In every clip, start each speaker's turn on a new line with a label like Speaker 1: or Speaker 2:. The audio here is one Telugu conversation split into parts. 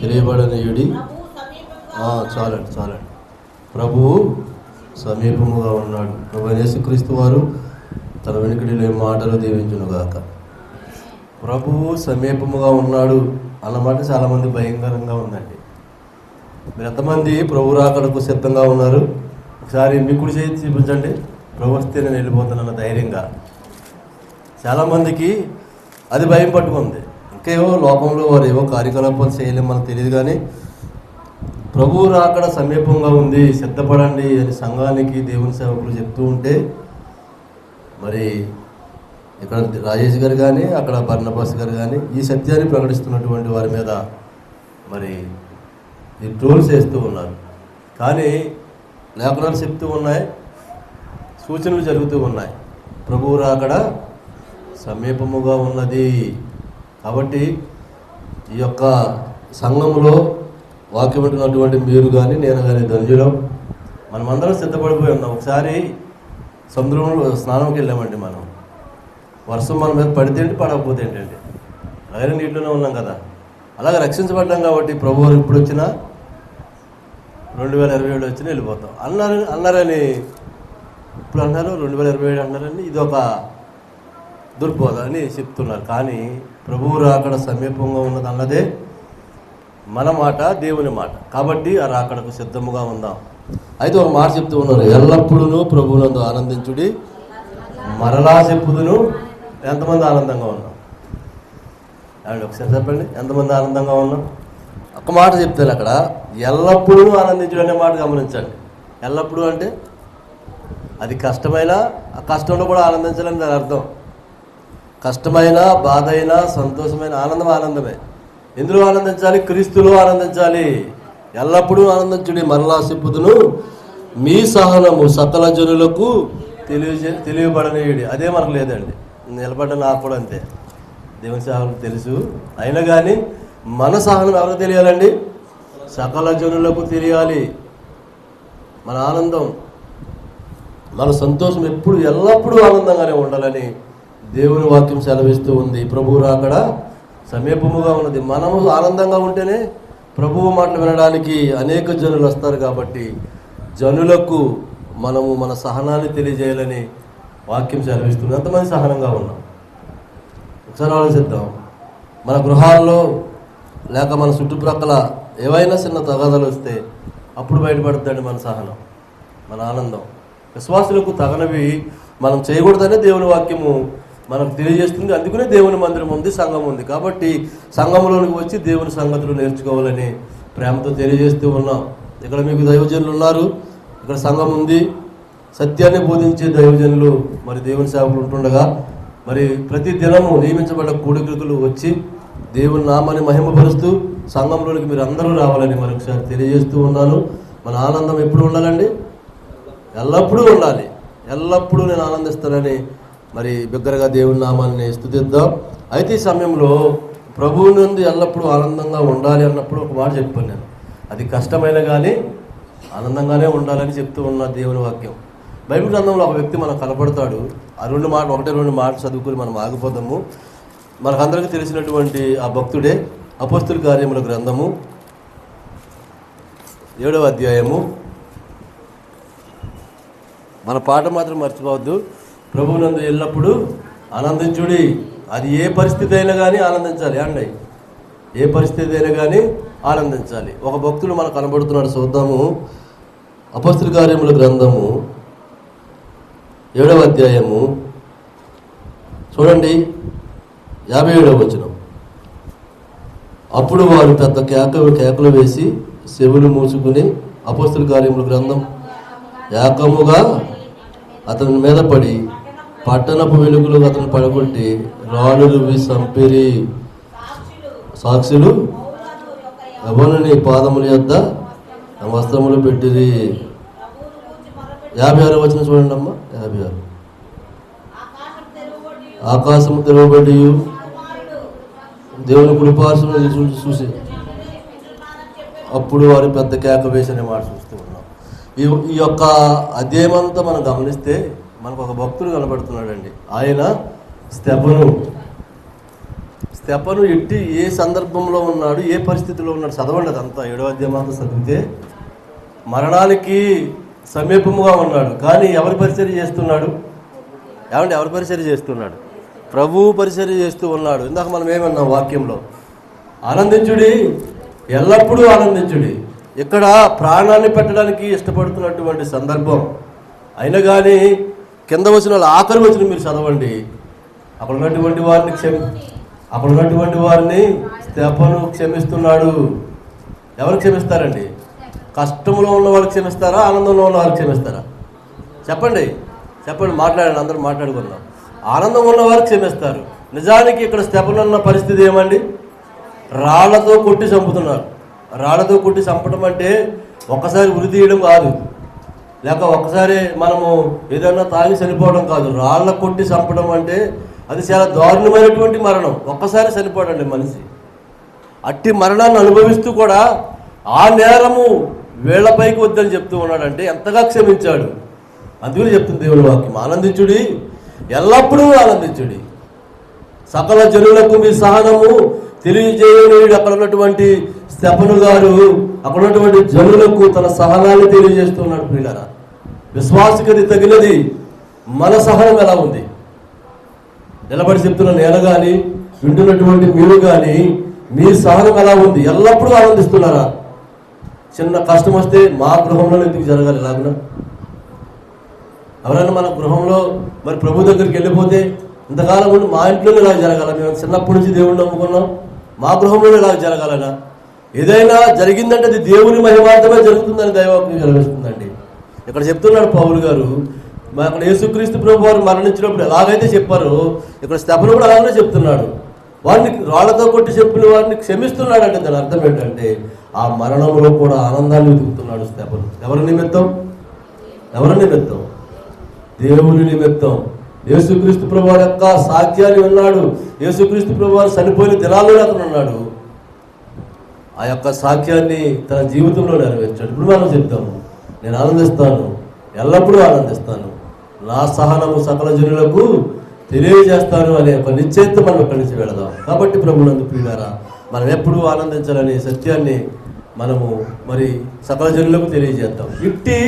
Speaker 1: తెలియబడనీయుడి. చాలండి చాలండి. ప్రభువు సమీపముగా ఉన్నాడు. ప్రభు యేసుక్రీస్తు వారు తన వెనుకడిలో ఈ మాటలు దీవించునుగాక ప్రభువు సమీపముగా ఉన్నాడు అన్నమాట చాలామంది భయంకరంగా ఉందండి. మీరు ఎంతమంది ప్రభు రాకడకు సిద్ధంగా ఉన్నారు? ఒకసారి మీ కుడి చేతి చూపించండి. ప్రభు వస్తే నేను వెళ్ళిపోతానన్న ధైర్యంగా. చాలామందికి అది భయం పట్టుకుంది. ఒకేవో లోపంలో వారు ఏవో కార్యకలాపాలు చేయలేము మనకు తెలియదు కానీ ప్రభువు రాకడ సమీపంగా ఉంది సిద్ధపడండి అని సంఘానికి దేవుని సేవకులు చెప్తూ ఉంటే మరి ఇక్కడ రాజేష్ గారు కానీ అక్కడ బర్ణబాస్ గారు కానీ ఈ సత్యాన్ని ప్రకటిస్తున్నటువంటి వారి మీద మరి ఈ ట్రోల్స్ వేస్తూ ఉన్నారు. కానీ లేఖనాలు చెప్తూ ఉన్నాయి సూచనలు జరుగుతూ ఉన్నాయి. ప్రభువు రాకడ సమీపముగా ఉన్నది కాబట్టి ఈ యొక్క సంఘంలో వాక్యం వింటున్నటువంటి మీరు కానీ నేను కానీ ధనుజులం మనమందరం సిద్ధపడిపోయి ఉన్నాం. ఒకసారి సముద్రంలో స్నానంకి వెళ్ళామండి మనం. వర్షం మన మీద పడితే ఏంటి పడకపోతే ఏంటండి అలాగే నీటిలోనే ఉన్నాం కదా. అలాగే రక్షించబడ్డాం కాబట్టి ప్రభు ఇప్పుడు వచ్చినా రెండు వేల ఇరవై ఏడు వచ్చినా వెళ్ళిపోతాం. అన్నారు అన్నారని ఇప్పుడు అన్నారు రెండు వేల ఇరవై ఏడు అన్నారని ఇది ఒక దుర్బోధ అని చెప్తున్నారు. కానీ ప్రభువు రాకడ సమీపంగా ఉన్నది అన్నదే మన మాట దేవుని మాట. కాబట్టి ఆ రాకడకు సిద్ధముగా ఉందాం. అయితే ఒక మాట చెప్తూ ఉన్నారు. ఎల్లప్పుడూ ప్రభువునందు ఆనందించుడి. మరలా చెప్పుదును. ఎంతమంది ఆనందంగా ఉన్నాం? ఏమండి ఒకసారి చెప్పండి. ఎంతమంది ఆనందంగా ఉన్నాం? ఒక మాట చెప్తాను అక్కడ. ఎల్లప్పుడూ ఆనందించడం అనే మాట గమనించండి. ఎల్లప్పుడూ అంటే అది కష్టమైన ఆ కష్టంలో కూడా ఆనందించాలని దాని అర్థం. కష్టమైన బాధ అయినా సంతోషమైన ఆనందం ఆనందమే. ఎందులో ఆనందించాలి? క్రీస్తులో ఆనందించాలి. ఎల్లప్పుడూ ఆనందించుడి మరలా చెప్పుదును. మీ సహనము సకల జనులకు తెలియజే తెలియబడనేయుడి. అదే మనకు లేదండి. నిలబడ్డ నాకు కూడా అంతే. దేవుని సహనం తెలుసు. అయినా కానీ మన సహనం ఎవరికి తెలియాలండి? సకల జనులకు తెలియాలి. మన ఆనందం మన సంతోషం ఎప్పుడు ఎల్లప్పుడూ ఆనందంగానే ఉండాలని దేవుని వాక్యం సెలవిస్తూ ఉంది. ప్రభువు రాకడ సమీపముగా ఉన్నది. మనము ఆనందంగా ఉంటేనే ప్రభువు మాటలు వినడానికి అనేక జనులు వస్తారు కాబట్టి జనులకు మనము మన సహనాన్ని తెలియజేయాలని వాక్యం సెలవిస్తుంది. ఎంతమంది సహనంగా ఉన్నాం? ఒకసారి ఆలోచిద్దాం. మన గృహాల్లో లేక మన చుట్టుప్రక్కల ఏవైనా చిన్న తగాదాలు వస్తే అప్పుడు బయటపడుతుంది మన సహనం మన ఆనందం. విశ్వాసులకు తగనవి మనం చేయకూడదనే దేవుని వాక్యము మనకు తెలియజేస్తుంది. అందుకనే దేవుని మందిరం ఉంది సంఘం ఉంది. కాబట్టి సంఘంలోనికి వచ్చి దేవుని సంగతులు నేర్చుకోవాలని ప్రేమతో తెలియజేస్తూ ఉన్నాం. ఇక్కడ మీకు దైవజనులు ఉన్నారు. ఇక్కడ సంఘం ఉంది. సత్యాన్ని బోధించే దైవజనులు మరి దేవుని సేవకులు ఉంటుండగా మరి ప్రతి దినము నియమించబడ్డ కూడికలు వచ్చి దేవుని నామాన్ని మహిమపరుస్తూ సంఘంలోనికి మీరు అందరూ రావాలని మరొకసారి తెలియజేస్తూ ఉన్నాను. మన ఆనందం ఎప్పుడు ఉండాలండి? ఎల్లప్పుడూ ఉండాలి. ఎల్లప్పుడూ నేను ఆనందిస్తానని మరి బిగ్గరగా దేవుని నామాన్ని స్థుతిద్దాం అయితే ఈ సమయంలో ప్రభువు నుండి ఎల్లప్పుడూ ఆనందంగా ఉండాలి అన్నప్పుడు ఒక మాట చెప్పాను నేను. అది కష్టమైన కానీ ఆనందంగానే ఉండాలని చెప్తూ ఉన్న దేవుని వాక్యం. బైబిల్ గ్రంథంలో ఒక వ్యక్తి మనకు కనపడతాడు. ఆ రెండు మాటలు ఒకటే రెండు మాటలు చదువుకుని మనం ఆగిపోతాము. మనకందరికీ తెలిసినటువంటి ఆ భక్తుడే అపస్తుల కార్యముల గ్రంథము ఏడవ అధ్యాయము. మన పాట మాత్రం మర్చిపోవద్దు. ప్రభువునందు ఎల్లప్పుడూ ఆనందించుడి. అది ఏ పరిస్థితి అయినా కానీ ఆనందించాలి. అండి. ఏ పరిస్థితి అయినా కానీ ఆనందించాలి. ఒక భక్తుడు మనకు కనబడుతున్నాడు చూద్దాము. అపస్తుల కార్యముల గ్రంథము ఏడవ అధ్యాయము. చూడండి. యాభై ఏడవ వచనం. అప్పుడు వారు పెద్ద కేక కేకలు వేసి చెవులు మూసుకుని అపస్తుల కార్యముల గ్రంథం ఏకముగా అతని మీద పడి పట్టణపు వెలుగులు అతను పడుకుంటే రాళ్ళు సంపిరి సాక్షులు యవనుని పాదముల యొద్ద వస్త్రములు పెట్టిరి. యాభై ఆరు వచ్చిన చూడండి అమ్మా. యాభై ఆరు. ఆకాశము తెరవబడి దేవుని కృపాసనం చూసి చూసి. అప్పుడు వారు పెద్ద కేక వేసిన మాట చూస్తూ ఉన్నాం ఈ ఈ యొక్క అధ్యయమంతా మనం గమనిస్తే మనకు ఒక భక్తుడు కనబడుతున్నాడండి. ఆయన స్తెపను స్తెపను ఎట్టి ఏ సందర్భంలో ఉన్నాడు ఏ పరిస్థితిలో ఉన్నాడు చదవండి అదంతా. ఏడో అధ్యాయంతో చదివితే మరణానికి సమీపముగా ఉన్నాడు. కానీ ఎవరి పరిచర్య చేస్తున్నాడు? ఏమంటే ఎవరి పరిచర్య చేస్తున్నాడు? ప్రభువు పరిచర్య చేస్తూ ఉన్నాడు. ఇందాక మనం ఏమన్నాం వాక్యంలో? ఆనందించుడి ఎల్లప్పుడూ ఆనందించుడి. ఇక్కడ ప్రాణాన్ని పెట్టడానికి ఇష్టపడుతున్నటువంటి సందర్భం. అయినా కానీ కింద వచ్చిన వాళ్ళు ఆఖరి వచ్చిన మీరు చదవండి. అక్కడ ఉన్నటువంటి వారిని క్షమి అక్కడ ఉన్నటువంటి వారిని స్టెపను క్షమిస్తున్నాడు. ఎవరు క్షమిస్తారండి? కష్టంలో ఉన్న వాళ్ళు క్షమిస్తారా? ఆనందంలో ఉన్న వాళ్ళు క్షమిస్తారా? చెప్పండి. చెప్పండి మాట్లాడండి అందరూ మాట్లాడుకుందాం. ఆనందం ఉన్న క్షమిస్తారు. నిజానికి ఇక్కడ స్టెపన్ ఉన్న పరిస్థితి ఏమండి? రాళ్ళతో కొట్టి చంపుతున్నారు. రాళ్ళతో కొట్టి చంపడం అంటే ఒక్కసారి ఉరి తీయడం కాదు. లేక ఒక్కసారి మనము ఏదైనా తాగి చనిపోవడం కాదు రాళ్ళ కొట్టి చంపడం అంటే అది చాలా దారుణమైనటువంటి మరణం. ఒక్కసారి చనిపోడండి మనిషి. అట్టి మరణాన్ని అనుభవిస్తూ కూడా ఆ నేరము వీళ్ళపైకి వద్దని చెప్తూ ఉన్నాడంటే ఎంతగా క్షమించాడు. అందుకని చెప్తుంది దేవుని వాక్యం. ఆనందించుడి ఎల్లప్పుడూ ఆనందించుడి. సకల జనులకు మీ సహనము తెలియజేయలేడు అక్కడ ఉన్నటువంటి స్టెపను గారు అక్కడ ఉన్నటువంటి జనులకు తన సహనాన్ని తెలియజేస్తున్నాడు ప్రియులరా. విశ్వాసకది తగినది మన సహనం ఎలా ఉంది? నిలబడి చెప్తున్న నేను కానీ వింటున్నటువంటి మీరు కానీ మీ సహనం ఎలా ఉంది? ఎల్లప్పుడూ ఆనందిస్తున్నారా? చిన్న కష్టం వస్తే మా గృహంలో ఎందుకు జరగాలి ఎలాగునా ఎవరైనా మన గృహంలో మరి ప్రభు దగ్గరికి వెళ్ళిపోతే ఇంతకాలం ఉండి మా ఇంట్లోనే ఇలా జరగాల. మేము చిన్నప్పటి నుంచి దేవుడిని నమ్ముకున్నాం. మా గృహంలోనే ఇలా జరగాలనా? ఏదైనా జరిగిందంటే అది దేవుని మహిమార్థమే జరుగుతుందని దైవాజ్ఞ జరుగుతుందండి ఇక్కడ చెప్తున్నాడు పౌలు గారు మా అక్కడ యేసుక్రీస్తు ప్రభు వారు మరణించినప్పుడు ఎలాగైతే చెప్పారో ఇక్కడ స్తెపను కూడా అలాగనే చెప్తున్నాడు. వారిని రాళ్ళతో కొట్టి చెప్పిన వారిని క్షమిస్తున్నాడంటే దాని అర్థం ఏంటంటే ఆ మరణంలో కూడా ఆనందాన్ని వెతుకుతున్నాడు స్తెపను ఎవరి నిమిత్తం? ఎవరి నిమిత్తం? దేవుని నిమిత్తం. యేసుక్రీస్తు ప్రభు యొక్క సాధ్యాన్ని ఉన్నాడు యేసుక్రీస్తు ప్రభు వారు చనిపోయిన దినాల్లో అతను ఉన్నాడు. ఆ యొక్క సాఖ్యాన్ని తన జీవితంలో నెరవేర్చాడు. ఇప్పుడు మనం చెప్తాము. నేను ఆనందిస్తాను. ఎల్లప్పుడూ ఆనందిస్తాను. నా సహనము సకల జనులకు తెలియజేస్తాను అనే ఒక నిశ్చయిత మనం ఇక్కడి నుంచి వెళదాం. కాబట్టి ప్రభునందు ప్రియులారా మనం ఎప్పుడూ ఆనందించాలనే సత్యాన్ని మనము మరి సకల జనులకు తెలియజేద్దాం. ఇట్టి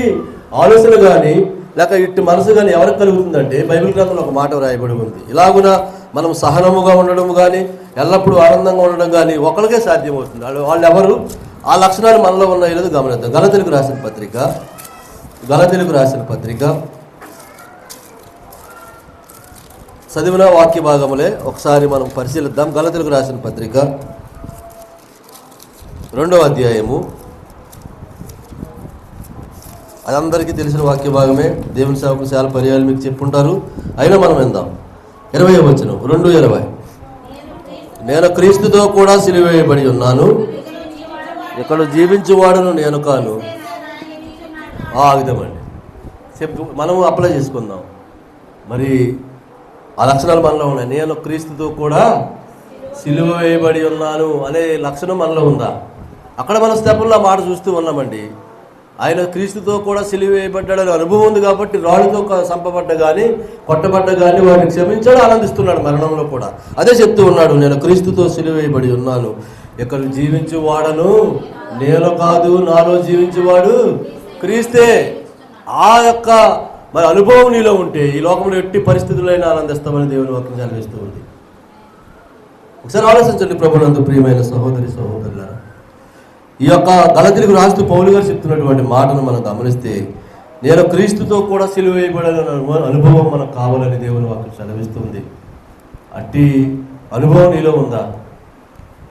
Speaker 1: ఆలోచన కానీ లేక ఇట్టి మనసు కానీ ఎవరికి కలుగుతుందంటే బైబిల్ గ్రంథంలో ఒక మాట రాయబడి ఉంది. ఇలాగున మనం సహనముగా ఉండడం కానీ ఎల్లప్పుడూ ఆనందంగా ఉండడం కానీ ఒకరికే సాధ్యమవుతుంది. వాళ్ళు వాళ్ళు ఎవరు ఆ లక్షణాలు మనలో ఉన్నాయో లేదో గమనిద్దాం. గలతెలుగు రాసిన పత్రిక గల తెలుగు రాసిన పత్రిక. చదివిన వాక్య భాగములే ఒకసారి మనం పరిశీలిద్దాం. గల తెలుగు రాసిన పత్రిక. రెండవ అధ్యాయము. అదందరికీ తెలిసిన వాక్య భాగమే. దేవుని సేవకు చాలా పర్యాలు మీకు చెప్పుంటారు. అయినా మనం విందాం. ఇరవై వచ్చిన రెండు ఇరవై. నేను క్రీస్తుతో కూడా సిలివేయబడి ఉన్నాను. ఇక్కడ జీవించేవాడును నేను కాను. ఆ ఆగుదామండి చెప్పు మనము అప్లై చేసుకుందాం. మరి ఆ లక్షణాలు మనలో ఉన్నాయి. నేను క్రీస్తుతో కూడా సిలువ వేయబడి ఉన్నాను అనే లక్షణం మనలో ఉందా? అక్కడ మన స్టెప్పుల్లో మాట చూస్తూ ఉన్నామండి. ఆయన క్రీస్తుతో కూడా సిలువ వేయబడ్డాడని అనుభవం ఉంది కాబట్టి రాళ్ళతో చంపబడ్డ కానీ కొట్టబడ్డ కానీ వాటిని క్షమించాడు ఆనందిస్తున్నాడు మరణంలో కూడా. అదే చెప్తూ ఉన్నాడు నేను క్రీస్తుతో సిలువ వేయబడి ఉన్నాను. ఇక్కడ జీవించు వాడను నేను కాదు నాలో జీవించేవాడు క్రీస్తే. ఆ యొక్క మరి అనుభవం నీలో ఉంటే ఈ లోకంలో ఎట్టి పరిస్థితులైనా ఆనందిస్తామని దేవుని వాక్యం చదివిస్తూ ఉంది. ఒకసారి ఆలోచించండి ప్రభునందు ప్రియమైన సహోదరి సహోదరులారా. ఈ యొక్క గలతిలకు రాస్తూ పౌలు గారు చెప్తున్నటువంటి మాటను మనం గమనిస్తే నేను క్రీస్తుతో కూడా సిలువ వేయబడిన అనుభవం మనకు కావాలని దేవుని వాక్యం చదివిస్తుంది అట్టి అనుభవం నీలో ఉందా?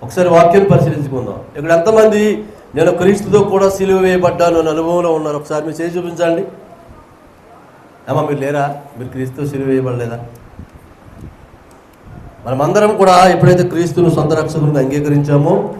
Speaker 1: ఒకసారి వాక్యాన్ని పరిశీలించుకుందాం. ఇక్కడ ఎంతమంది నేను క్రీస్తుతో కూడా సిలువ వేయబడ్డాను అని అనుభవంలో ఉన్నారు. ఒకసారి మీరు చేసి చూపించండి. ఏమా మీరు లేరా? మీరు క్రీస్తు సిలువ వేయబడలేదా? మనమందరం కూడా ఎప్పుడైతే క్రీస్తును సొంత రక్షకులను అంగీకరించామో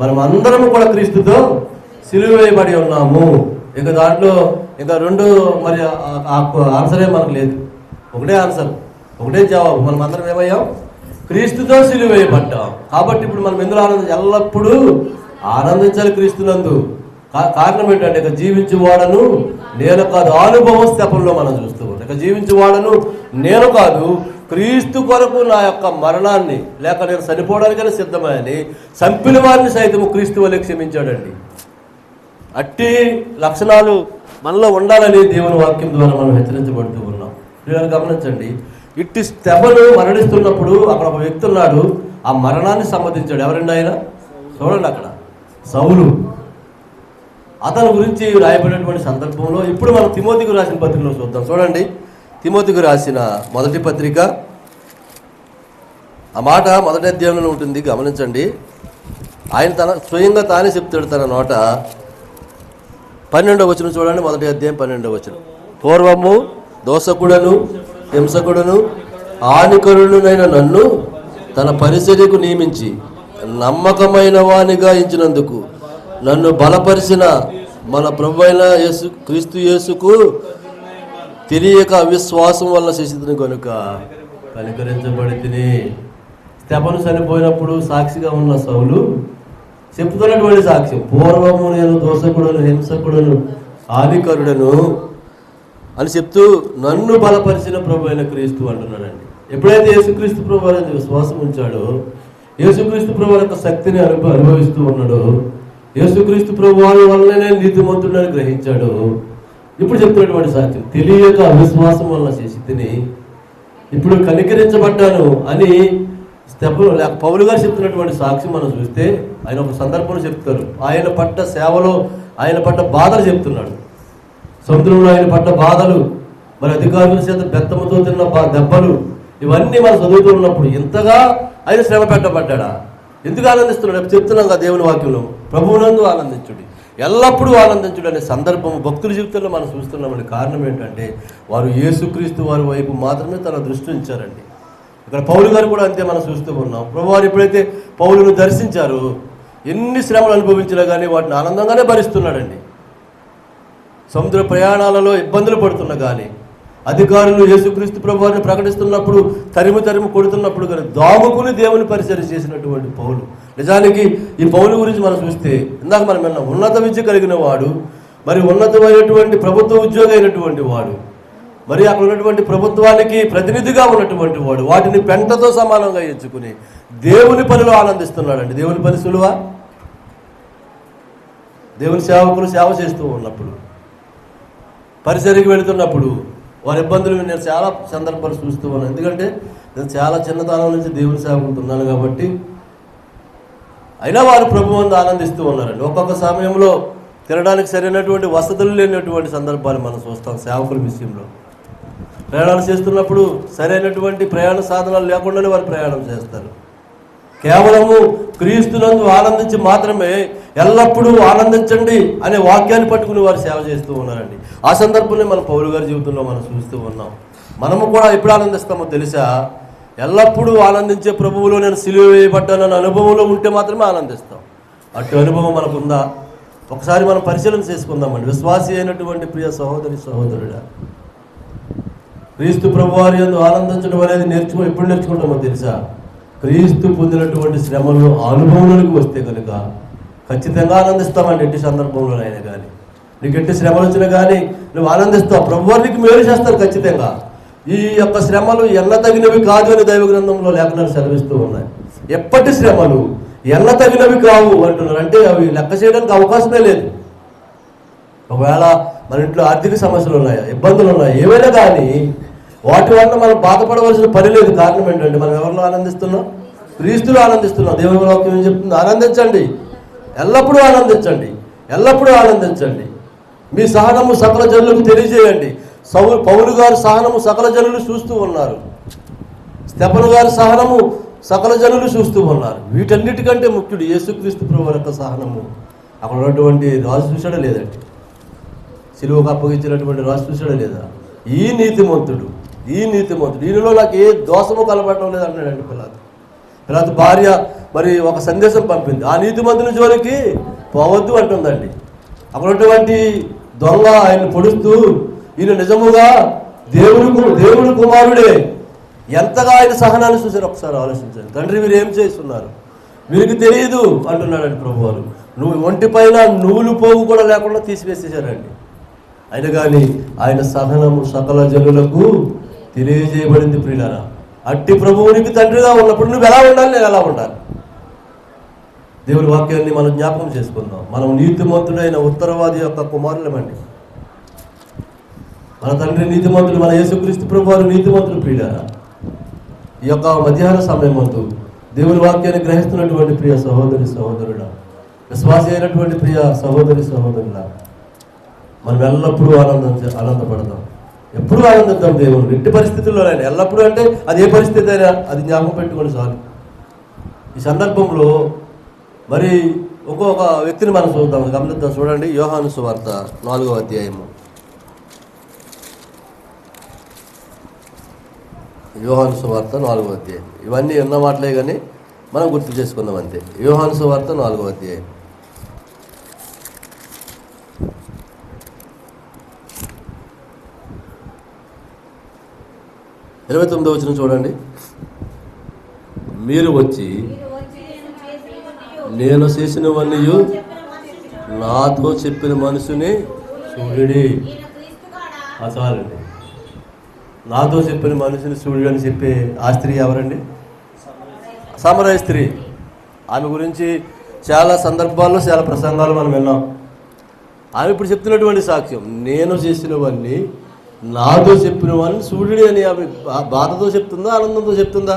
Speaker 1: మనం అందరం కూడా క్రీస్తుతో సిలువ వేయబడి ఉన్నాము. ఇక దాంట్లో ఇంకా రెండు మరి ఆ- ఆన్సరే మనకు లేదు. ఒకటే ఆన్సర్ ఒకటే జవాబు. మనం అందరం ఏమయ్యాం? క్రీస్తుతో సిలువేయబడ్డాం. కాబట్టి ఇప్పుడు మనం ఎందులో ఆనందం ఎల్లప్పుడూ ఆనందించాలి క్రీస్తునందు. కా- కారణం ఏంటంటే ఇక జీవించేవాడను నేను కాదు అనుభవం స్థపంలో మనం చూస్తూ ఉంటాం ఇక జీవించేవాడను నేను కాదు క్రీస్తు కొరకు నా యొక్క మరణాన్ని లేక నేను చనిపోవడానికైనా సిద్ధమని చంపిన వారిని సైతము క్రీస్తు వల్ల క్షమించాడండి. అట్టి లక్షణాలు మనలో ఉండాలని దేవుని వాక్యం ద్వారా మనం హెచ్చరించబడుతూ ఉన్నాం. గమనించండి ఇట్టి స్తెబలు మరణిస్తున్నప్పుడు అక్కడ ఒక వ్యక్తి ఉన్నాడు. ఆ మరణాన్ని సంబంధించాడు. ఎవరండి ఆయన? చూడండి అక్కడ. సౌలు. అతని గురించి రాయబడినటువంటి సందర్భంలో ఇప్పుడు మనం తిమోతికి రాసిన పత్రికలో చూద్దాం. చూడండి. తిమోతికి రాసిన మొదటి పత్రిక. ఆ మాట మొదటి అధ్యాయంలో ఉంటుంది. గమనించండి. ఆయన తన స్వయంగా తానే చెప్తాడు తన నోట. పన్నెండవ వచనం చూడండి. మొదటి అధ్యాయం పన్నెండవ వచనం. పూర్వము దోసకుడను హింసకుడును ఆనికరుడునైన నన్ను తన పరిచర్యకు నియమించి నమ్మకమైన వానిగా ఇచ్చినందుకు నన్ను బలపరిచిన మన ప్రభు అయిన యేసు క్రీస్తు యేసుకు తెలియక అవిశ్వాసం వల్ల చేసింది కనుక కనికరించబడి తిని స్తెపను చనిపోయినప్పుడు సాక్షిగా ఉన్న సౌలు చెప్తున్నటువంటి సాక్ష్యం పూర్వము నేను దోషకుడును హింసకుడును ఆదికరుడను అని చెప్తూ నన్ను బలపరిచిన ప్రభు అయిన క్రీస్తు అంటున్నాడండి. ఎప్పుడైతే యేసుక్రీస్తు ప్రభు విశ్వాసం ఉంచాడో యేసుక్రీస్తు ప్రభు యొక్క శక్తిని అనుభవ అనుభవిస్తూ ఉన్నాడో యేసుక్రీస్తు ప్రభు వారి వల్లనే నీతిమంతుడని గ్రహించాడు ఇప్పుడు చెప్తున్నటువంటి సాక్ష్యం తెలియక అవిశ్వాసం వలన చేసి తిని ఇప్పుడు కనికరించబడ్డాను అని స్టెప్పులు లేక పౌలు గారు చెప్తున్నటువంటి సాక్ష్యం మనం చూస్తే ఆయన ఒక సందర్భంలో చెప్తారు. ఆయన పట్ట సేవలో ఆయన పట్ట బాధలు చెప్తున్నాడు. సముద్రంలో ఆయన పడ్డ బాధలు మరి అధికారుల చేత బెత్తముతో తిన్న దెబ్బలు ఇవన్నీ మనం చదువుతూ ఉన్నప్పుడు ఇంతగా ఆయన శ్రమ పెట్టబడ్డా ఎందుకు ఆనందిస్తున్నాడు? చెప్తున్నాం కదా దేవుని వాక్యంలో. ప్రభువునందు ఆనందించుడి. ఎల్లప్పుడూ ఆనందించుడు అనే సందర్భం భక్తుల జీవితంలో మనం చూస్తున్నామని కారణం ఏంటంటే వారు యేసుక్రీస్తు వారి వైపు మాత్రమే తన దృష్టి ఉంచారండి. ఇక్కడ పౌలు గారు కూడా అంతే మనం చూస్తూ ఉన్నాం. ప్రభు వారు ఎప్పుడైతే పౌలును దర్శించారు ఎన్ని శ్రమలు అనుభవించినా కానీ వాటిని ఆనందంగానే భరిస్తున్నాడండి. సముద్ర ప్రయాణాలలో ఇబ్బందులు పడుతున్న కానీ అధికారులు యేసుక్రీస్తు ప్రభువారిని ప్రకటిస్తున్నప్పుడు తరిమి తరిమి కొడుతున్నప్పుడు కానీ దాముకుని దేవుని పరిచయం చేసినటువంటి పౌలు. నిజానికి ఈ పౌలు గురించి మనం చూస్తే ఇందాక మనం విన్నాం ఉన్నత విద్య కలిగిన వాడు మరి ఉన్నతమైనటువంటి ప్రభుత్వ ఉద్యోగి అయినటువంటి వాడు మరి అక్కడ ఉన్నటువంటి ప్రభుత్వానికి ప్రతినిధిగా ఉన్నటువంటి వాడు వాటిని పెంటతో సమానంగా ఎంచుకుని దేవుని పనిలో ఆనందిస్తున్నాడండి. దేవుని పని సులువా? దేవుని సేవకులు సేవ చేస్తూ ఉన్నప్పుడు. పరిసరికి వెళుతున్నప్పుడు వారి ఇబ్బందులు నేను చాలా సందర్భాలు చూస్తూ ఉన్నాను. ఎందుకంటే నేను చాలా చిన్నతనం నుంచి దేవుని సేవకుంటున్నాను కాబట్టి అయినా వారు ప్రభు అందు ఆనందిస్తూ ఉన్నారండి. ఒక్కొక్క సమయంలో తినడానికి సరైనటువంటి వసతులు లేనటువంటి సందర్భాలు మనం చూస్తాం సేవకుల విషయంలో. ప్రయాణాలు చేస్తున్నప్పుడు సరైనటువంటి ప్రయాణ సాధనాలు లేకుండానే వారు ప్రయాణం చేస్తారు. కేవలము క్రీస్తులందు ఆనందించి మాత్రమే ఎల్లప్పుడూ ఆనందించండి అనే వాక్యాన్ని పట్టుకుని వారు సేవ చేస్తూ ఉన్నారండి. ఆ సందర్భంలో మన పౌరు గారి జీవితంలో మనం చూస్తూ ఉన్నాం. మనము కూడా ఎప్పుడు ఆనందిస్తామో తెలుసా? ఎల్లప్పుడూ ఆనందించే ప్రభువులో నేను సిలువ వేయబడ్డానన్న అనుభవంలో ఉంటే మాత్రమే ఆనందిస్తాం. అటు అనుభవం మనకుందా? ఒకసారి మనం పరిశీలన చేసుకుందామండి. విశ్వాసి అయినటువంటి ప్రియ సహోదరి సహోదరుడా క్రీస్తు ప్రభువారి ఎందు ఆనందించడం అనేది నేర్చుకో ఎప్పుడు నేర్చుకుంటామో తెలుసా? క్రీస్తు పొందినటువంటి శ్రమలు అనుభవంలోకి వస్తే కనుక ఖచ్చితంగా ఆనందిస్తామండి ఎట్టి సందర్భంలో అయినా కానీ నీకు ఎట్టి శ్రమలు వచ్చినా కానీ నువ్వు ఆనందిస్తావు. ప్రభువారికి మేలు చేస్తారు ఖచ్చితంగా. ఈ యొక్క శ్రమలు ఎన్న తగినవి కాదు అని దైవ గ్రంథంలో లేఖనాలు సెలవిస్తూ ఉన్నాయి. ఎప్పటి శ్రమలు ఎన్న తగినవి కావు అంటున్నారు. అంటే అవి లెక్క చేయడానికి అవకాశమే లేదు. ఒకవేళ మన ఇంట్లో ఆర్థిక సమస్యలు ఉన్నాయా ఇబ్బందులు ఉన్నాయా ఏవైనా కానీ వాటి వల్ల మనం బాధపడవలసిన పని లేదు. కారణం ఏంటంటే మనం ఎవరిలో ఆనందిస్తున్నాం? క్రీస్తులు ఆనందిస్తున్నాం. దేవుని వాక్యం ఏం చెప్తుంది? ఆనందించండి. ఎల్లప్పుడూ ఆనందించండి. ఎల్లప్పుడూ ఆనందించండి. మీ సహనము సకల జనులకు తెలియజేయండి. సౌ పౌలు గారు సహనము సకల జనులు చూస్తూ ఉన్నారు. స్తెపను గారి సహనము సకల జనులు చూస్తూ ఉన్నారు. వీటన్నిటికంటే ముఖ్యుడు యేసుక్రీస్తు ప్రభు యొక్క సహనము. అక్కడ ఉన్నటువంటి రాజు చూశాడా లేదండి సిలువకు అప్పగించినటువంటి రాజు చూశాడా లేదా? ఈ నీతిమంతుడు ఈ నీతిమంతుడు. ఈయనలో నాకు ఏ దోషము కలపడటం లేదు అన్నాడండి పిల్లలు పిల్లలు భార్య మరి ఒక సందేశం పంపింది. ఆ నీతిమంతుని జోలికి పోవద్దు అంటుందండి. అక్కడ ఉన్నటువంటి దొంగ ఆయన పొడుస్తూ ఈయన నిజముగా దేవుడు దేవుడు కుమారుడే. ఎంతగా ఆయన సహనాన్ని చూశారు ఒకసారి ఆలోచించారు తండ్రి మీరు ఏం చేస్తున్నారు? వీరికి తెలియదు అంటున్నాడండి ప్రభువారు. నువ్వు ఒంటిపైన నూలు పోగు కూడా లేకుండా తీసివేసేసారండి అయినా కానీ ఆయన సహనము సకల జనులకు తెలియజేయబడింది ప్రియులరా. అట్టి ప్రభువునికి తండ్రిగా ఉన్నప్పుడు నువ్వు ఎలా ఉండాలి? నేను ఎలా ఉండాలి? దేవుడి వాక్యాన్ని మనం జ్ఞాపకం చేసుకుందాం. మనం నీతిమంతుడైన ఉత్తరవాది యొక్క కుమారులమండి. మన తండ్రి నీతిమంతుడు మన యేసుక్రీస్తు ప్రభు వారు నీతిమంతుడు ప్రియులారా ఈ యొక్క మధ్యాహ్న సమయం అందు దేవుని వాక్యాన్ని గ్రహిస్తున్నటువంటి ప్రియ సహోదరి సహోదరుడా విశ్వాస అయినటువంటి ప్రియ సహోదరి సహోదరుడా మనం ఎల్లప్పుడూ ఆనందం ఆనందపడదాం ఎప్పుడూ ఆనందిద్దాం దేవుడు ఎట్టి పరిస్థితుల్లోనైనా ఎల్లప్పుడూ అంటే అది ఏ పరిస్థితి అయినా అది జ్ఞాపకం పెట్టుకొని చాలు ఈ సందర్భంలో మరి ఒక్కొక్క వ్యక్తిని మనం చూద్దాం గమనిద్దాం. చూడండి యోహాను సువార్త నాలుగో అధ్యాయము. యోహాను సువార్త నాలుగో అధ్యాయం. ఇవన్నీ ఉన్న మాటలే కానీ మనం గుర్తు చేసుకుందాం అంతే. యోహాను సువార్త నాలుగో అధ్యాయం. ఇరవై తొమ్మిదో వచ్చిన చూడండి. మీరు వచ్చి
Speaker 2: మీరు వచ్చి నేను చేసినవన్నీయు,
Speaker 1: నేను చేసినవన్నీ
Speaker 2: చెప్పిన
Speaker 1: నాతో చెప్పిన మనుషుని
Speaker 2: సూర్యుడి
Speaker 1: అసలు. చాలండి నాతో చెప్పిన మనిషిని చూడు అని చెప్పే ఆ స్త్రీ ఎవరండి? సమరయ స్త్రీ. ఆమె గురించి చాలా సందర్భాల్లో చాలా ప్రసంగాలు మనం విన్నాం. ఆమె ఇప్పుడు చెప్తున్నటువంటి సాక్ష్యం నేను చేసినవన్నీ నాతో చెప్పినవన్నీ సూర్యుడి అని ఆమె బాధతో చెప్తుందా ఆనందంతో చెప్తుందా?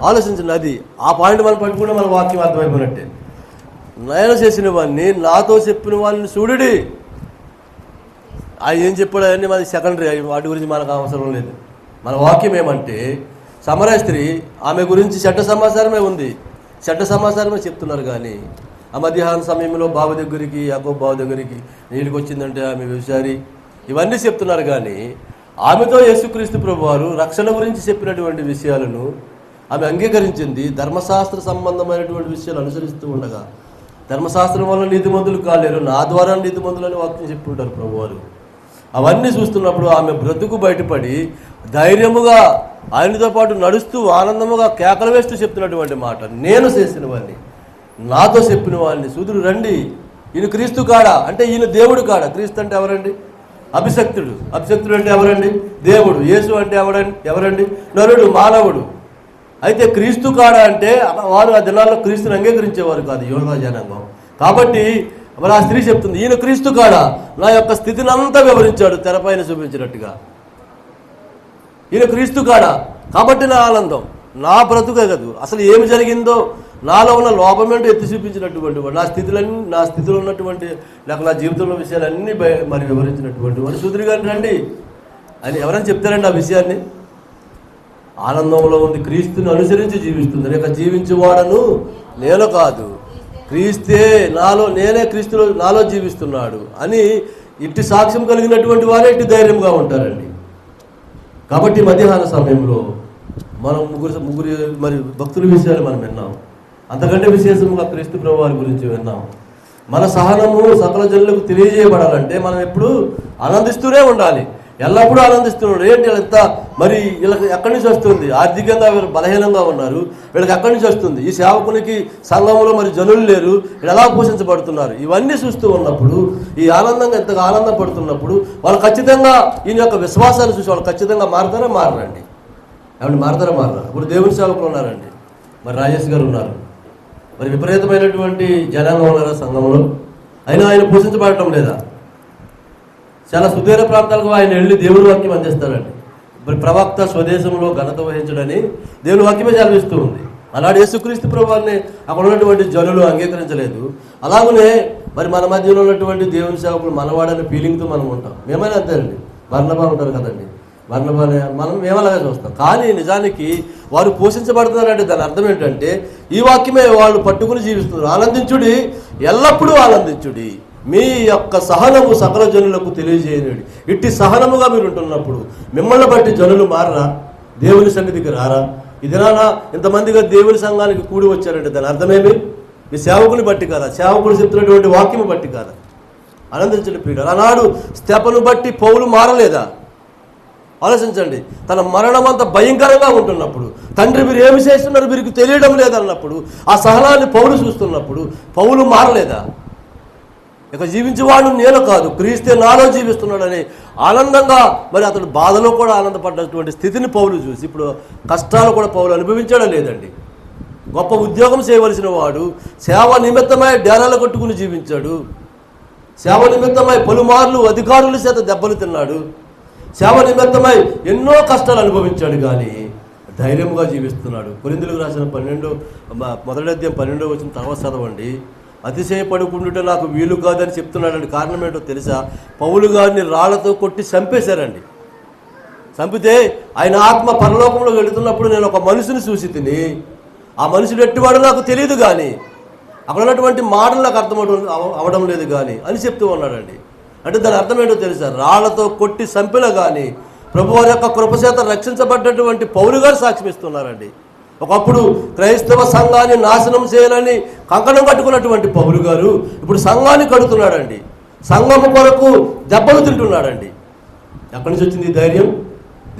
Speaker 1: ఆలోచించండి అది ఆ పాయింట్ మనం పట్టుకుంటే మన వాక్యం అర్థమైపోయినట్టే. నేను చేసినవన్నీ నాతో చెప్పిన వాళ్ళని చూడుడి. ఆయన ఏం చెప్పాడు అవన్నీ మనకి సెకండరీ వాటి గురించి మనకు అవసరం లేదు. మన వాక్యం ఏమంటే సమరయ స్త్రీ ఆమె గురించి చెడ్డ సమాచారమే ఉంది. చెడ్డ సమాచారమే చెప్తున్నారు కానీ ఆ మధ్యాహ్నం సమయంలో బాబు దగ్గరికి యాకో బాబు దగ్గరికి నీళ్ళకి వచ్చిందంటే ఆమె వ్యవసారి ఇవన్నీ చెప్తున్నారు కానీ ఆమెతో యేసుక్రీస్తు ప్రభు వారు రక్షణ గురించి చెప్పినటువంటి విషయాలను ఆమె అంగీకరించింది ధర్మశాస్త్ర సంబంధమైనటువంటి విషయాలు అనుసరిస్తూ ఉండగా ధర్మశాస్త్రం వల్ల నీతిమంతులు కాలేరు నా ద్వారా నీతిమంతులు అని వాక్యం చెప్పుంటారు ప్రభువారు. అవన్నీ చూస్తున్నప్పుడు ఆమె బ్రతుకు బయటపడి ధైర్యముగా ఆయనతో పాటు నడుస్తూ ఆనందముగా కేకలు వేస్తూ చెప్తున్నటువంటి మాట. నేను చేసిన వాడిని నాతో చెప్పిన వాళ్ళని సూదుడు రండి. ఈయన క్రీస్తు కాడా అంటే ఈయన దేవుడు కాడా. క్రీస్తు అంటే ఎవరండి? అభిశక్తుడు అభిశక్తుడు అంటే ఎవరండి? దేవుడు. యేసు అంటే ఎవరండి ఎవరండి? నరుడు మానవుడు. అయితే క్రీస్తు కాడ అంటే వారు ఆ దినాల్లో క్రీస్తుని అంగీకరించేవారు కాదు యోగా జనాంగం. కాబట్టి మరి ఆ స్త్రీ చెప్తుంది ఈయన క్రీస్తు కాడ నా యొక్క స్థితిని అంతా వివరించాడు తెరపైన చూపించినట్టుగా. ఈయన క్రీస్తు కాడ కాబట్టి నా ఆనందం నా బ్రతుకే కాదు అసలు ఏమి జరిగిందో నాలో ఉన్న లోపమేంటో ఎత్తి చూపించినటువంటి వాడు నా స్థితులన్నీ నా స్థితిలో ఉన్నటువంటి లేక నా జీవితంలో విషయాలన్నీ మరి వివరించినటువంటి వాడు. సుధురి గారిని రండి అని ఎవరైనా చెప్తారండి ఆ విషయాన్ని? ఆనందంలో ఉంది క్రీస్తుని అనుసరించి జీవిస్తుంది. లేక జీవించేవాడను నేను కాదు. క్రీస్తే నాలో నేనే క్రీస్తులో నాలో జీవిస్తున్నాడు అని ఇట్టి సాక్ష్యం కలిగినటువంటి వారే ఇట్టి ధైర్యంగా ఉంటారండి. కాబట్టి మధ్యాహ్న సమయంలో మనం ముగ్గురు ముగ్గురు మరి భక్తుల విషయాలు మనం విన్నాం. అంతకంటే విశేషంగా క్రీస్తు ప్రభువారి గురించి విన్నాం. మన సహనము సకల జనులకు తెలియజేయబడాలంటే మనం ఎప్పుడు ఆనందిస్తూనే ఉండాలి. ఎల్లప్పుడూ ఆనందిస్తున్నాడు. ఏంటి వీళ్ళంతా మరి వీళ్ళకి ఎక్కడి నుంచి వస్తుంది? ఆర్థికంగా వీళ్ళు బలహీనంగా ఉన్నారు. వీళ్ళకి ఎక్కడి నుంచి వస్తుంది? ఈ సేవకునికి సంఘంలో మరి జనులు లేరు. వీళ్ళు ఎలా పోషించబడుతున్నారు? ఇవన్నీ చూస్తూ ఉన్నప్పుడు ఈ ఆనందంగా ఎంతగా ఆనందం పడుతున్నప్పుడు వాళ్ళు ఖచ్చితంగా ఈయన యొక్క విశ్వాసాలు చూసి వాళ్ళు ఖచ్చితంగా మారతారా? మారరండి. ఏమంటే మారతారా? మారరా? ఇప్పుడు దేవుని సేవకులు ఉన్నారండి. మరి రాజేష్ గారు ఉన్నారు. మరి విపరీతమైనటువంటి జనాంగం ఉన్నారా సంఘంలో? అయినా ఆయన పోషించబడటం లేదా? చాలా సుదీర ప్రాంతాలకు ఆయన వెళ్ళి దేవుని వాక్యం అందిస్తాడండి. మరి ప్రవక్త స్వదేశంలో ఘనత వహించడని దేవుని వాక్యమే చదివిస్తూ ఉంది. అలాంటి యేసుక్రీస్తు ప్రభువాన్ని అక్కడ ఉన్నటువంటి జనులు అంగీకరించలేదు. అలాగనే మరి మన మధ్యలో ఉన్నటువంటి దేవుని సేవకులు మనవాడనే ఫీలింగ్తో మనం ఉంటాం. మేమైనా అంతేనండి వర్ణభా ఉంటారు కదండి. వర్ణభాని మనం మేమలాగా చూస్తాం. కానీ నిజానికి వారు పోషించబడుతున్నారంటే దాని అర్థం ఏంటంటే ఈ వాక్యమే వాళ్ళు పట్టుకుని జీవిస్తున్నారు. ఆనందించుడి ఎల్లప్పుడూ ఆనందించుడి. మీ యొక్క సహనము సకల జనులకు తెలియజేయలేడు ఇట్టి సహనముగా మీరు ఉంటున్నప్పుడు మిమ్మల్ని బట్టి జనులు మారరా? దేవుని సన్నిధికి రారా? ఇదినా ఇంతమందిగా దేవుని సంఘానికి కూడి వచ్చారంటే దాని అర్థమేమి? మీ సేవకుని బట్టి కాదా? సేవకులు చెప్తున్నటువంటి వాక్యము బట్టి కాదా? ఆనందించండి పీడ ఆనాడు స్తెపను బట్టి పౌలు మారలేదా? ఆలోచించండి. తన మరణం అంత భయంకరంగా ఉంటున్నప్పుడు తండ్రి మీరు ఏమి చేస్తున్నారు వీరికి తెలియడం లేదన్నప్పుడు ఆ సహనాన్ని పౌలు చూస్తున్నప్పుడు పౌలు మారలేదా? ఇక జీవించేవాడు నేను కాదు. క్రీస్తే నాలో జీవిస్తున్నాడని ఆనందంగా మరి అతడు బాధలో కూడా ఆనందపడ్డటువంటి స్థితిని పౌలు చూసి ఇప్పుడు కష్టాలు కూడా పౌలు అనుభవించడం లేదండి. గొప్ప ఉద్యోగం చేయవలసిన వాడు సేవ నిమిత్తమై డేరాలు కొట్టుకుని జీవించాడు. సేవ నిమిత్తమై పలుమార్లు అధికారుల చేత దెబ్బలు తిన్నాడు. సేవ నిమిత్తమై ఎన్నో కష్టాలు అనుభవించాడు కానీ ధైర్యంగా జీవిస్తున్నాడు. కొరిందులకు రాసిన పన్నెండు మొదటి అధ్యాయం పన్నెండో వచ్చిన తర్వాత చదవండి. అతిశయపడుకుంటుంటే నాకు వీలు కాదని చెప్తున్నాడండి. కారణం ఏంటో తెలుసా? పౌలు గారిని రాళ్ళతో కొట్టి చంపేశారండి. చంపితే ఆయన ఆత్మ పరలోకంలో వెళుతున్నప్పుడు నేను ఒక మనిషిని చూసి తిని ఆ మనుషుడు ఎట్టివాడు నాకు తెలియదు కానీ అక్కడ ఉన్నటువంటి మాటలు నాకు అర్థం అవడం- లేదు కానీ అని చెప్తూ ఉన్నాడండి. అంటే దాని అర్థం ఏంటో తెలుసా? రాళ్ళతో కొట్టి చంపిన కానీ ప్రభు వారి యొక్క కృపచేత రక్షించబడ్డటువంటి పౌరు గారు సాక్ష్యం ఇస్తున్నారండి ఒకప్పుడు క్రైస్తవ సంఘాన్ని నాశనం చేయాలని కంకణం కట్టుకున్నటువంటి పౌరు గారు ఇప్పుడు సంఘాన్ని కడుతున్నాడండి. సంఘము కొరకు దెబ్బలు తింటున్నాడండి. ఎక్కడి నుంచి వచ్చింది ధైర్యం?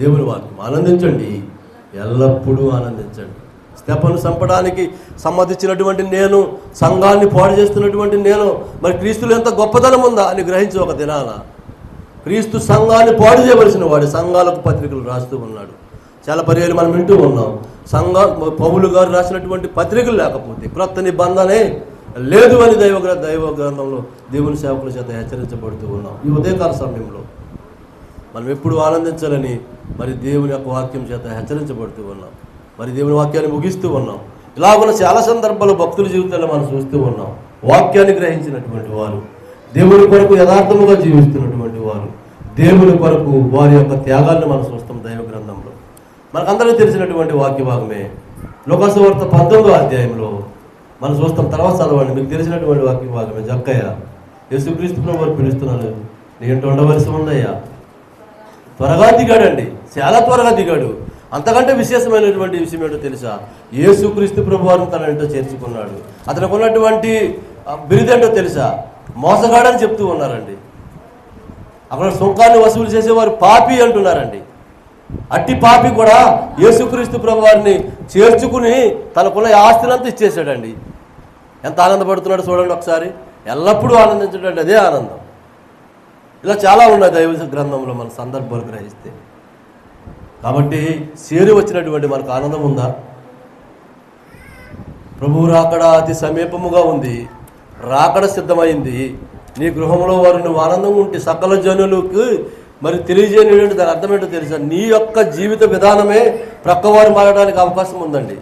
Speaker 1: దేవుని వాక్యం. ఆనందించండి. ఎల్లప్పుడూ ఆనందించండి. స్తెపను చంపడానికి సమ్మతించినటువంటి నేను సంఘాన్ని పాడు చేస్తున్నటువంటి నేను మరి క్రీస్తులు ఎంత గొప్పతనం ఉందా అని గ్రహించి ఒక దినాన క్రీస్తు సంఘాన్ని పాడు చేయవలసిన వాడు సంఘాలకు పత్రికలు రాస్తూ ఉన్నాడు. చాలా పర్యాలు మనం వింటూ ఉన్నాం. సంఘ పౌలు గారు రాసినటువంటి పత్రికలు లేకపోతే క్రొత్త నిబంధనే లేదు అని దైవ దైవ గ్రంథంలో దేవుని సేవకుల చేత హెచ్చరించబడుతూ ఉన్నాం. ఈ ఉదయకాల సమయంలో మనం ఎప్పుడు ఆనందించాలని మరి దేవుని యొక్క వాక్యం చేత హెచ్చరించబడుతూ ఉన్నాం. మరి దేవుని వాక్యాన్ని ముగిస్తూ ఉన్నాం. ఇలాగున్న చాలా సందర్భాలు భక్తుల జీవితాల్లో మనం చూస్తూ ఉన్నాం. వాక్యాన్ని గ్రహించినటువంటి వారు దేవుని కొరకు యథార్థముగా జీవిస్తున్నటువంటి వారు దేవుని కొరకు వారి యొక్క త్యాగాన్ని మనం చూస్తాం మనకందరికీ తెలిసినటువంటి వాక్య భాగమే లోకసవార్త పంతొమ్మిదో అధ్యాయంలో మనం చూస్తాం. తర్వాత చదవండి. మీకు తెలిసినటువంటి వాక్య భాగమే జక్కయ్య. యేసుక్రీస్తు ప్రభు వారు పిలుస్తున్నాను నీ ఉండవలసి ఉందయ్యా. త్వరగా దిగాడండి. చాలా త్వరగా దిగాడు. అంతకంటే విశేషమైనటువంటి విషయం ఏంటో తెలుసా? యేసుక్రీస్తు ప్రభు వారిని తన ఇంట్లో చేర్చుకున్నాడు. అతనికి ఉన్నటువంటి బిరుదేంటో తెలుసా? మోసగాడని చెప్తూ ఉన్నారండి. అక్కడ సుంకాన్ని వసూలు చేసేవారు పాపి అంటున్నారండి. అట్టి పాపి కూడా యేసుక్రీస్తు ప్రభు వారిని చేర్చుకుని తనకున్న ఆస్తులంతా ఇచ్చేసాడండి. ఎంత ఆనందపడుతున్నాడు చూడండి ఒకసారి. ఎల్లప్పుడూ ఆనందించడం అదే ఆనందం. ఇలా చాలా ఉన్నాయి దైవ గ్రంథంలో మన సందర్భాలు గ్రహిస్తే. కాబట్టి చేరి వచ్చినటువంటి మనకు ఆనందం ఉందా? ప్రభువు రాకడ అతి సమీపముగా ఉంది. రాకడ సిద్ధమైంది. నీ గృహంలో వారు నువ్వు ఆనందంగా ఉంటే సకల జనులకు మరి తెలియజేయని దాని అర్థం ఏంటో తెలుసా? నీ యొక్క జీవిత విధానమే ప్రక్కవారు మారడానికి అవకాశం ఉందండి.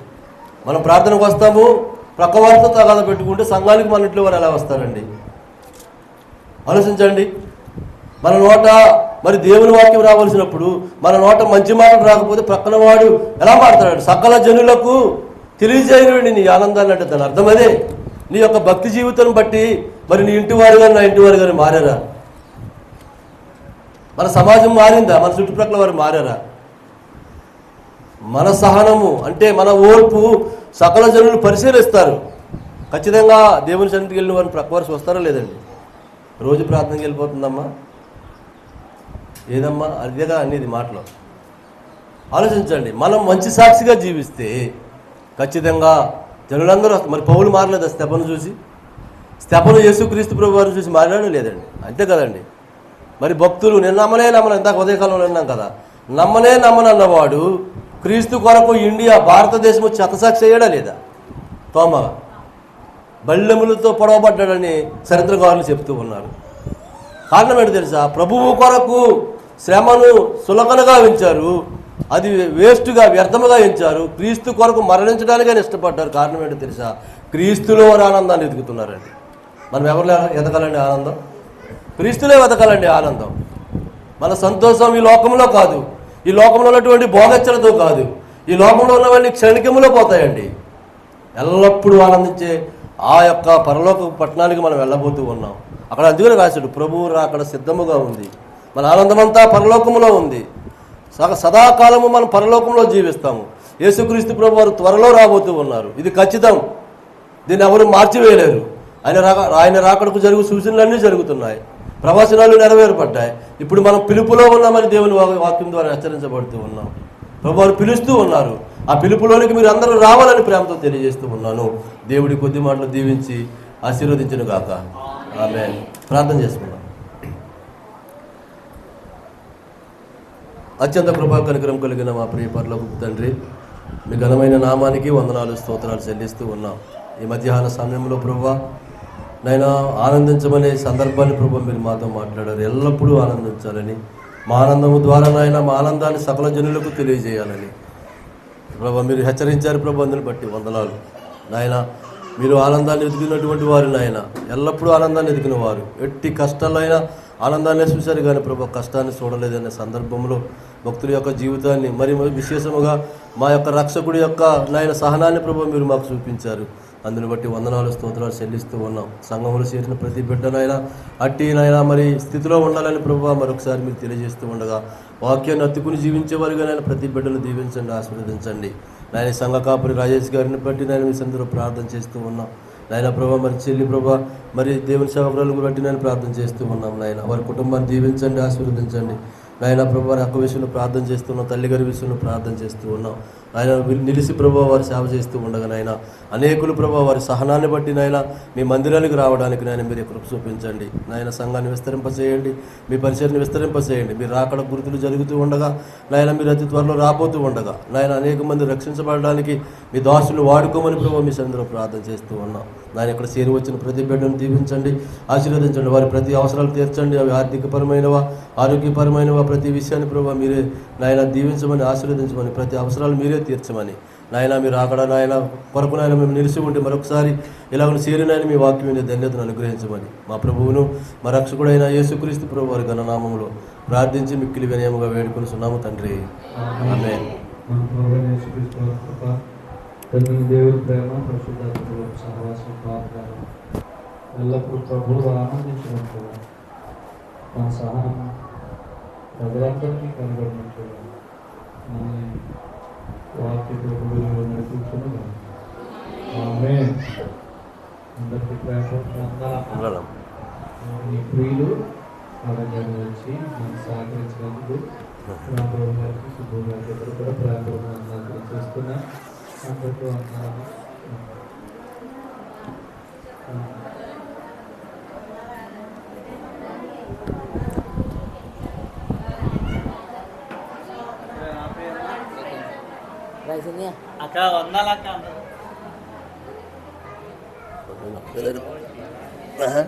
Speaker 1: మనం ప్రార్థనకు వస్తాము ప్రక్కవారితో తగాద పెట్టుకుంటే సంఘానికి మన ఇంట్లో వారు ఎలా వస్తారండి? ఆలోచించండి. మన నోట మరి దేవుని వాక్యం రావాల్సినప్పుడు మన నోట మంచి మాటలు రాకపోతే ప్రక్కన వాడు ఎలా మాడతాడు సకల జనులకు తెలియజేయనుడి నీ ఆనందాన్ని అంటే దాని అర్థం అదే. నీ యొక్క భక్తి జీవితం బట్టి మరి నీ ఇంటి వారు కానీ నా ఇంటి వారు కానీ మారారా? మన సమాజం మారిందా? మన చుట్టుప్రక్కల వారు మారారా? మన సహనము అంటే మన ఓర్పు సకల జనులు పరిశీలిస్తారు. ఖచ్చితంగా దేవుని సన్నిధికి వెళ్ళిన వారిని ప్రక్క వస్తారా లేదండి? రోజు ప్రార్థనకి వెళ్ళిపోతుందమ్మా. ఏదమ్మా? అదేగా అనేది మాటలో. ఆలోచించండి. మనం మంచి సాక్షిగా జీవిస్తే ఖచ్చితంగా జనులందరూ మరి పౌలు మారలేదు? స్తెపను చూసి? స్తెపను యేసుక్రీస్తు ప్రభు వారిని చూసి మారాడు లేదండి? అంతే కదండి. మరి భక్తులు నేను నమ్మనే నమ్మను ఇందాక ఉదయకాలంలో విన్నాం కదా. నమ్మనే నమ్మనన్నవాడు క్రీస్తు కొరకు ఇండియా భారతదేశము చెతసాక్షి అయ్యాడా లేదా? తోమ. బల్లెములతో పొడవబడ్డాడని చరిత్రకారులు చెప్తూ ఉన్నారు. కారణం ఏంటో తెలుసా? ప్రభువు కొరకు శ్రమను సులకనగా ఉంచారు. అది వేస్ట్గా వ్యర్థముగా ఎంచారు క్రీస్తు కొరకు మరణించడానికి ఇష్టపడ్డారు. కారణం ఏంటో తెలుసా? క్రీస్తులో ఆనందాన్ని ఎదుగుతున్నారండి. మనం ఎవరిలో ఎదగాలండి ఆనందం? క్రీస్తులే వెతకాలండి ఆనందం. మన సంతోషం ఈ లోకంలో కాదు. ఈ లోకంలో ఉన్నటువంటి భోగచ్చలతో కాదు. ఈ లోకంలో ఉన్నవన్నీ క్షణికములో పోతాయండి. ఎల్లప్పుడూ ఆనందించే ఆ యొక్క పరలోక పట్టణానికి మనం వెళ్ళబోతూ ఉన్నాం. అక్కడ అందుకని రాశాడు ప్రభువు అక్కడ సిద్ధముగా ఉంది. మన ఆనందమంతా పరలోకములో ఉంది. సగ సదాకాలము మనం పరలోకంలో జీవిస్తాము. యేసుక్రీస్తు ప్రభు వారు త్వరలో రాబోతూ ఉన్నారు. ఇది ఖచ్చితం. దీన్ని ఎవరు మార్చివేయలేరు. ఆయన రాక ఆయన రాకడకు జరుగు సూచనలన్నీ జరుగుతున్నాయి. ప్రవచనాలు నెరవేరపడ్డాయి. ఇప్పుడు మనం పిలుపులో ఉన్నామని దేవుని వాక్యం ద్వారా హెచ్చరించబడుతూ ఉన్నాం. ప్రభు వారు పిలుస్తూ ఉన్నారు. ఆ పిలుపులోనికి మీరు అందరూ రావాలని ప్రేమతో తెలియజేస్తూ ఉన్నాను. దేవుడి కొద్ది మాటలు దీవించి ఆశీర్వదించను గాక. ఆమె ప్రార్థన చేసుకున్నాం అత్యంత కృపా కనికరం కలిగిన మా ప్రియ పర్లకు తండ్రి మీ ఘనమైన నామానికి వందనాలు స్తోత్రాలు చెల్లిస్తూ ఉన్నాం. ఈ మధ్యాహ్న సమయంలో ప్రభా నైనా ఆనందించమనే సందర్భాన్ని ప్రభు మీరు మాతో మాట్లాడారు. ఎల్లప్పుడూ ఆనందించాలని మా ఆనందము ద్వారా నాయన మా ఆనందాన్ని సకల జనులకు తెలియజేయాలని. ప్రభా మీరు హెచ్చరించారు ప్రభు అందుని బట్టి వందనాలు. నాయన మీరు ఆనందాన్ని ఎదిగినటువంటి వారు నాయన ఎల్లప్పుడూ ఆనందాన్ని ఎదిగిన వారు. ఎట్టి కష్టాలైనా ఆనందాన్ని చూశారు కానీ ప్రభు కష్టాన్ని చూడలేదనే సందర్భంలో భక్తుల యొక్క జీవితాన్ని మరి మరి విశేషముగా మా యొక్క రక్షకుడి యొక్క నాయన సహనాన్ని ప్రభు మీరు మాకు చూపించారు. అందుని బట్టి వందనాలు స్తోత్రాలు చెల్లిస్తూ ఉన్నాం. సంఘంలో చేసిన ప్రతి బిడ్డనైనా అట్టినైనా మరి స్థితిలో ఉండాలని ప్రభు మరొకసారి మీరు తెలియజేస్తూ ఉండగా వాక్యాన్ని అత్తుకుని జీవించేవారుగా ప్రతి బిడ్డను దీవించండి ఆశీర్వదించండి. నాయన సంఘ కాపురి రాజేష్ గారిని బట్టి నేను మీ సందరూ ప్రార్థన చేస్తూ ఉన్నాం. నాయన ప్రభా మరి చెల్లి ప్రభా మరి దేవుని సేవకురాలు బట్టి నేను ప్రార్థన చేస్తూ ఉన్నాం. నాయన వారి కుటుంబాన్ని దీవించండి ఆశీర్వదించండి. నాయన ప్రభు వారి అక్క విషయంలో ప్రార్థన చేస్తున్నాం తల్లి గారి విషయంలో ప్రార్థన చేస్తూ ఉన్నాం ఆయన నిలిసి ప్రభావ వారి సేవ చేస్తూ ఉండగా నాయన అనేకులు ప్రభావ వారి సహనాన్ని బట్టి నాయన మీ మందిరానికి రావడానికి నాయన మీరు కృప చూపించండి. నాయన సంఘాన్ని విస్తరింపచేయండి మీ పరిచయాన్ని విస్తరింపచేయండి మీరు రాకడ గుర్తులు జరుగుతూ ఉండగా నాయన మీరు అతి త్వరలో రాబోతూ ఉండగా నాయన అనేక మంది రక్షించబడడానికి మీ దాసులు వాడుకోమని ప్రభావ మీ సందరూ ప్రార్థన చేస్తూ ఉన్నాం. నాయన ఇక్కడ చేరి వచ్చిన ప్రతి బిడ్డను దీవించండి ఆశీర్వదించండి. వారి ప్రతి అవసరాలు తీర్చండి. అవి ఆర్థికపరమైనవా ఆరోగ్యపరమైనవా? ప్రతి విషయాన్ని ప్రభావ మీరే నాయన దీవించమని ఆశీర్వదించమని ప్రతి అవసరాలు మీరే తీర్చమని. నాయన మీరు అక్కడ నాయన కొరకు నాయన మేము నిలిచి ఉంటే మరొకసారి ఇలాగ చేరినాయని మీ వాక్యం మీద ధన్యతను అనుగ్రహించమని. మా ప్రభువును మా రక్షకుడైన యేసుక్రీస్తు ప్రభు వారి ఘననామంలో ప్రార్థించి మిక్కిలి వినయముగా వేడుకొని సున్నాము తండ్రి ఆమె
Speaker 3: మన తండ్రి దేవుడి ప్రేమ పరిశుద్ధాత్మ సహవాసం ప్రార్థన ఎల్లప్పుడూ ప్రభువు ఆనందించినట్లుగా మన సహనం ప్రజలందరినీ కనబడినట్లుగా మనల్ని వాక్య ప్రభువులో నడిపించును ఆమె అందరికీ ప్రేమ. మీ ప్రియులు అలాగే వచ్చి మనకు సహకరించినందుకు రాంబాబు గారికి సుబ్బు గారికి కూడా చేస్తున్నా అందరికీ వందనాలు.
Speaker 4: అక్క వందాలక్క
Speaker 1: ఆహా.